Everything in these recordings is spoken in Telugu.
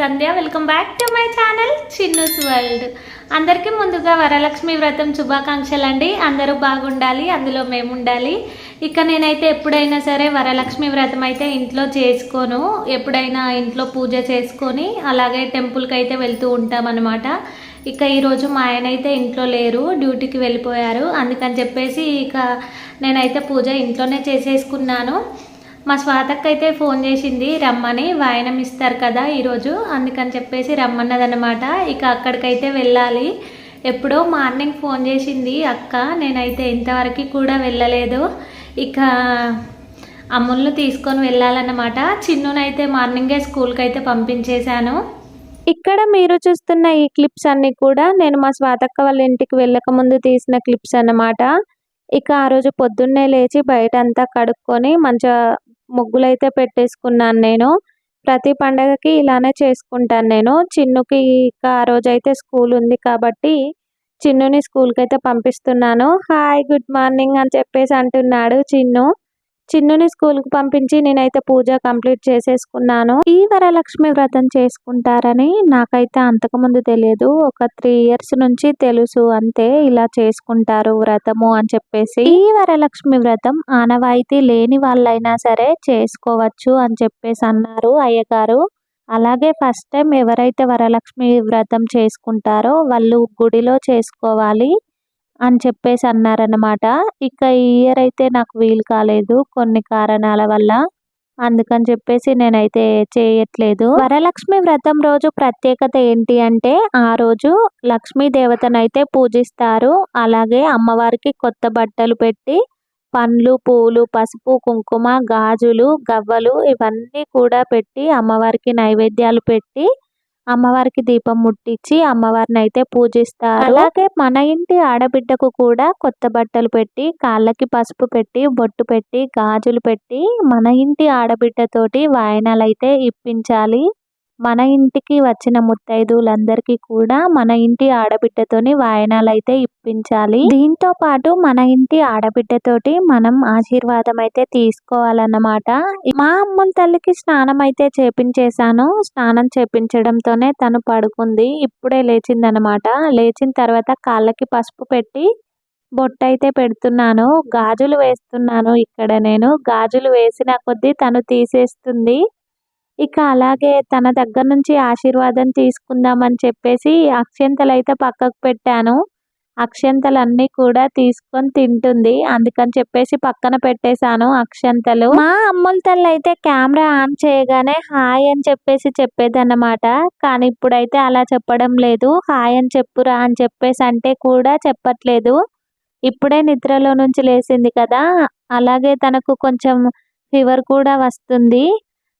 Sandhya welcome back to my channel Chinnu's world. అందరికీ ముందుగా వరలక్ష్మి వ్రతం శుభాకాంక్షలు అండి అందరూ బాగుండాలి అందులో మేము ఉండాలి ఇక నేనైతే ఎప్పుడైనా సరే వరలక్ష్మి వ్రతం అయితే ఇంట్లో చేసుకోను. ఎప్పుడైనా ఇంట్లో పూజ చేసుకొని అలాగే టెంపుల్కి అయితే వెళ్తూ ఉంటామన్నమాట. ఇక ఈరోజు మా ఆయన అయితే ఇంట్లో లేరు డ్యూటీకి వెళ్ళిపోయారు. అందుకని చెప్పేసి ఇక నేనైతే పూజ ఇంట్లోనే చేసేసుకున్నాను. మా స్వాతక్క అయితే ఫోన్ చేసింది రమ్మని వాయనం ఇస్తారు కదా ఈరోజు. అందుకని చెప్పేసి రమ్మన్నదనమాట ఇక అక్కడికైతే వెళ్ళాలి. ఎప్పుడో మార్నింగ్ ఫోన్ చేసింది అక్క నేనైతే ఇంతవరకు కూడా వెళ్ళలేదు. ఇక అమ్ముల్ని తీసుకొని వెళ్ళాలన్నమాట. చిన్నునైతే మార్నింగే స్కూల్కి అయితే పంపించేశాను. ఇక్కడ మీరు చూస్తున్న ఈ క్లిప్స్ అన్నీ కూడా నేను మా స్వాతక్క వాళ్ళ ఇంటికి వెళ్ళకముందు తీసిన క్లిప్స్ అన్నమాట. ఇక ఆ రోజు పొద్దున్నే లేచి బయట అంతా కడుక్కొని మంచిగా ముగ్గులైతే పెట్టేసుకున్నాను నేను. ప్రతి పండగకి ఇలానే చేసుకుంటాను నేను. చిన్నుకి ఇక ఆ రోజైతే స్కూల్ ఉంది కాబట్టి చిన్నుని స్కూల్కి అయితే పంపిస్తున్నాను. హాయ్ గుడ్ మార్నింగ్ అని చెప్పేసి అంటున్నాడు చిన్ను. చిన్నుని స్కూల్కి పంపించి నేనైతే పూజ కంప్లీట్ చేసేసుకున్నాను. ఈ వరలక్ష్మి వ్రతం చేసుకుంటారని నాకైతే అంతకుముందు తెలియదు. ఒక త్రీ ఇయర్స్ నుంచి తెలుసు అంతే ఇలా చేసుకుంటారు వ్రతము అని చెప్పేసి. ఈ వరలక్ష్మి వ్రతం ఆనవాయితీ లేని వాళ్ళైనా సరే చేసుకోవచ్చు అని చెప్పేసి అన్నారు అయ్యగారు. అలాగే ఫస్ట్ టైం ఎవరైతే వరలక్ష్మి వ్రతం చేసుకుంటారో వాళ్ళు గుడిలో చేసుకోవాలి. అని చెప్పేసి అన్నారనమాట ఇక ఈ ఇయర్ అయితే నాకు వీలు కాలేదు కొన్ని కారణాల వల్ల. అందుకని చెప్పేసి నేనైతే చేయట్లేదు. వరలక్ష్మి వ్రతం రోజు ప్రత్యేకత ఏంటి అంటే ఆ రోజు లక్ష్మీ దేవతనైతే పూజిస్తారు. అలాగే అమ్మవారికి కొత్త బట్టలు పెట్టి పండ్లు పూలు పసుపు కుంకుమ గాజులు గవ్వలు ఇవన్నీ కూడా పెట్టి అమ్మవారికి నైవేద్యాలు పెట్టి అమ్మవారికి దీపం ముట్టించి అమ్మవారిని అయితే పూజిస్తారు. అలాగే మన ఇంటి ఆడబిడ్డకు కూడా కొత్త బట్టలు పెట్టి కాళ్ళకి పసుపు పెట్టి బొట్టు పెట్టి గాజులు పెట్టి మన ఇంటి ఆడబిడ్డతోటి వాయనాలు అయితే ఇప్పించాలి. మన ఇంటికి వచ్చిన ముత్తైదువులందరికీ కూడా మన ఇంటి ఆడబిడ్డతోని వాయనాలు అయితే ఇప్పించాలి. దీంతో పాటు మన ఇంటి ఆడబిడ్డతోటి మనం ఆశీర్వాదం అయితే తీసుకోవాలన్నమాట. మా అమ్మ తల్లికి స్నానం అయితే చేపించేశాను. స్నానం చేపించడంతోనే తను పడుకుంది. ఇప్పుడే లేచిందనమాట లేచిన తర్వాత కాళ్ళకి పసుపు పెట్టి బొట్టు అయితే పెడుతున్నాను. గాజులు వేస్తున్నాను ఇక్కడ నేను. గాజులు వేసిన కొద్దీ తను తీసేస్తుంది. ఇక అలాగే తన దగ్గర నుంచి ఆశీర్వాదం తీసుకుందామని చెప్పేసి అక్షంతలు అయితే పక్కకు పెట్టాను. అక్షంతలన్నీ కూడా తీసుకొని తింటుంది. అందుకని చెప్పేసి పక్కన పెట్టేశాను అక్షంతలు. మా అమ్ముల తల్లి అయితే కెమెరా ఆన్ చేయగానే హాయ్ అని చెప్పేసి చెప్పేదన్నమాట. కానీ ఇప్పుడైతే అలా చెప్పడం లేదు. హాయ్ అని చెప్పురా అని చెప్పేసి అంటే కూడా చెప్పట్లేదు. ఇప్పుడే నిద్రలో నుంచి లేచింది కదా. అలాగే తనకు కొంచెం ఫీవర్ కూడా వస్తుంది.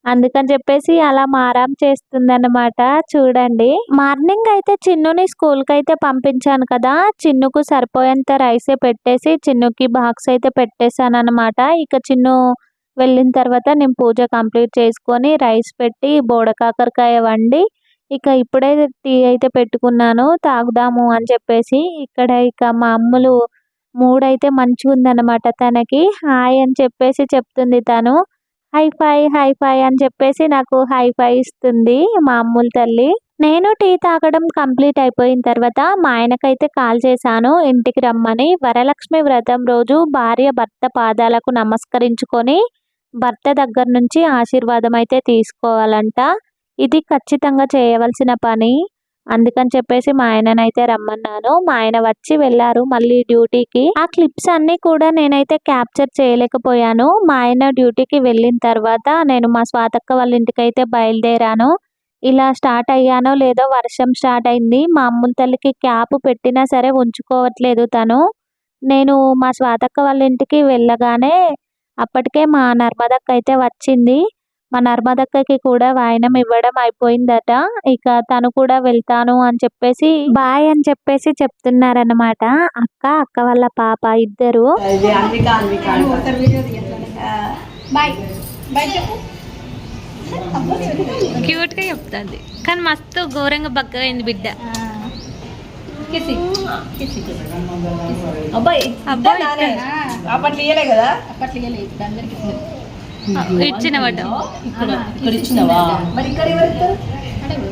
అందుకని చెప్పేసి అలా మారాం చేస్తుంది అనమాట చూడండి. మార్నింగ్ అయితే చిన్నుని స్కూల్కి అయితే పంపించాను కదా. చిన్నుకు సరిపోయేంత రైసే పెట్టేసి చిన్నుకి బాక్స్ అయితే పెట్టేశాను అనమాట ఇక చిన్ను వెళ్ళిన తర్వాత నేను పూజ కంప్లీట్ చేసుకొని రైస్ పెట్టి బోడకాకరకాయ వండి ఇక ఇప్పుడే టీ అయితే పెట్టుకున్నాను. తాగుదాము అని చెప్పేసి ఇక్కడ ఇక మా అమ్ములు మూడైతే మంచిగా ఉందన్నమాట తనకి. హాయ్ అని చెప్పేసి చెప్తుంది తను. హై ఫై హై ఫై అని చెప్పేసి నాకు హై ఫై ఇస్తుంది మా అమ్ముల తల్లి. నేను టీ తాగడం కంప్లీట్ అయిపోయిన తర్వాత మా ఆయనకైతే కాల్ చేశాను ఇంటికి రమ్మని. వరలక్ష్మి వ్రతం రోజు భార్య భర్త పాదాలకు నమస్కరించుకొని భర్త దగ్గర నుంచి ఆశీర్వాదం అయితే తీసుకోవాలంట. ఇది ఖచ్చితంగా చేయవలసిన పని. అందుకని చెప్పేసి మా ఆయననైతే రమ్మన్నాను. మా ఆయన వచ్చి వెళ్ళారు మళ్ళీ డ్యూటీకి. ఆ క్లిప్స్ అన్ని కూడా నేనైతే క్యాప్చర్ చేయలేకపోయాను. మా ఆయన డ్యూటీకి వెళ్ళిన తర్వాత నేను మా స్వాతక్క వాళ్ళ ఇంటికి అయితే బయలుదేరాను. ఇలా స్టార్ట్ అయ్యానో లేదో వర్షం స్టార్ట్ అయింది. మా అమ్ముల తల్లికి క్యాప్ పెట్టినా సరే ఉంచుకోవట్లేదు తను. నేను మా స్వాతక్క వాళ్ళ ఇంటికి వెళ్ళగానే అప్పటికే మా నర్మదక్క అయితే వచ్చింది. మా నర్మదక్కకి కూడా వాయనం ఇవ్వడం అయిపోయిందట. ఇక తను కూడా వెళ్తాను అని చెప్పేసి బాయ్ అని చెప్పేసి చెప్తున్నారన్నమాట. అక్క అక్క వాళ్ళ పాప ఇద్దరు. క్యూట్గా చెప్తుంది. కానీ మస్తు ఘోరంగా బక్కగైంది బిడ్డ. కిసి. కిసి. అబ్బాయి అబ్బాయి నానే. అప్పట్లో ఇయ్యలే కదా. అప్పట్లో ఇప్పుడు అందరికి ఇచ్చిన వాట ఇక్కడ ఇక్కడ ఇచ్చినావా? మరి ఇక్కడ ఎవరు ఇస్తారు? అడగు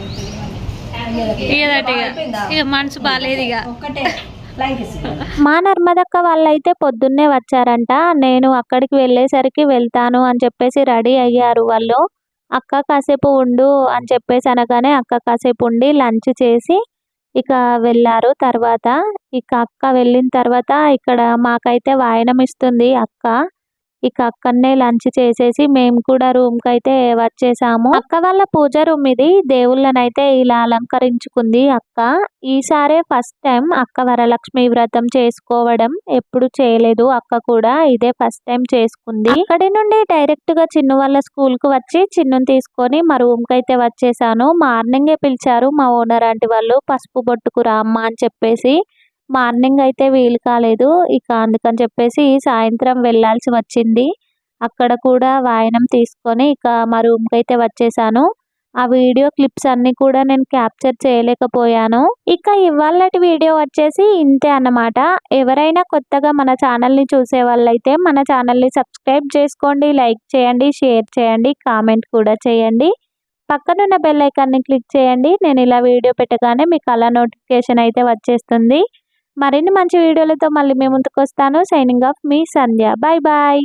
ఇదట ఇక అయిపోయిందా? ఇక మనసు బాగాలేదు ఇక ఒక్కటే మా నర్మదక్క వాళ్ళైతే పొద్దున్నే వచ్చారంట. నేను అక్కడికి వెళ్ళేసరికి వెళ్తాను అని చెప్పేసి రెడీ అయ్యారు వాళ్ళు. అక్క కాసేపు ఉండు అని చెప్పేసి అనగానే అక్క కాసేపు ఉండి లంచ్ చేసి ఇక వెళ్ళారు తర్వాత. ఇక అక్క వెళ్ళిన తర్వాత ఇక్కడ మాకైతే వాయనం ఇస్తుంది అక్క. ఇక అక్కడనే లంచ్ చేసేసి మేము కూడా రూమ్కి అయితే వచ్చేసాము అక్క వాళ్ళ పూజ రూమ్ ఇది. దేవుళ్ళనైతే ఇలా అలంకరించుకుంది అక్క. ఈసారే ఫస్ట్ టైం అక్క వరలక్ష్మి వ్రతం చేసుకోవడం ఎప్పుడు చేయలేదు అక్క కూడా. ఇదే ఫస్ట్ టైం చేసుకుంది. అక్కడి నుండి డైరెక్ట్గా చిన్ను వాళ్ళ స్కూల్కు వచ్చి చిన్నుని తీసుకొని మా రూమ్కి అయితే వచ్చేసాను. మార్నింగే పిలిచారు మా ఓనర్ ఆంటీ వాళ్ళు పసుపు బొట్టుకు రామ్మా అని చెప్పేసి మార్నింగ్ అయితే వీలు కాలేదు. ఇక అందుకని చెప్పేసి సాయంత్రం వెళ్ళాల్సి వచ్చింది. అక్కడ కూడా వాయనం తీసుకొని ఇక మా రూమ్కి అయితే వచ్చేసాను. ఆ వీడియో క్లిప్స్ అన్నీ కూడా నేను క్యాప్చర్ చేయలేకపోయాను. ఇక ఇవాళటి వీడియో వచ్చేసి ఇంతే అన్నమాట. ఎవరైనా కొత్తగా మన ఛానల్ని చూసే వాళ్ళైతే మన ఛానల్ని సబ్స్క్రైబ్ చేసుకోండి లైక్ చేయండి షేర్ చేయండి కామెంట్ కూడా చేయండి. పక్కనున్న బెల్ ఐకాన్ని క్లిక్ చేయండి. నేను ఇలా వీడియో పెట్టగానే మీకు అలా నోటిఫికేషన్ అయితే వచ్చేస్తుంది. మరిన్ని మంచి వీడియోలతో మళ్ళీ మేము ముందుకు వస్తాను. సైనింగ్ ఆఫ్ మీ సంధ్య. Bye bye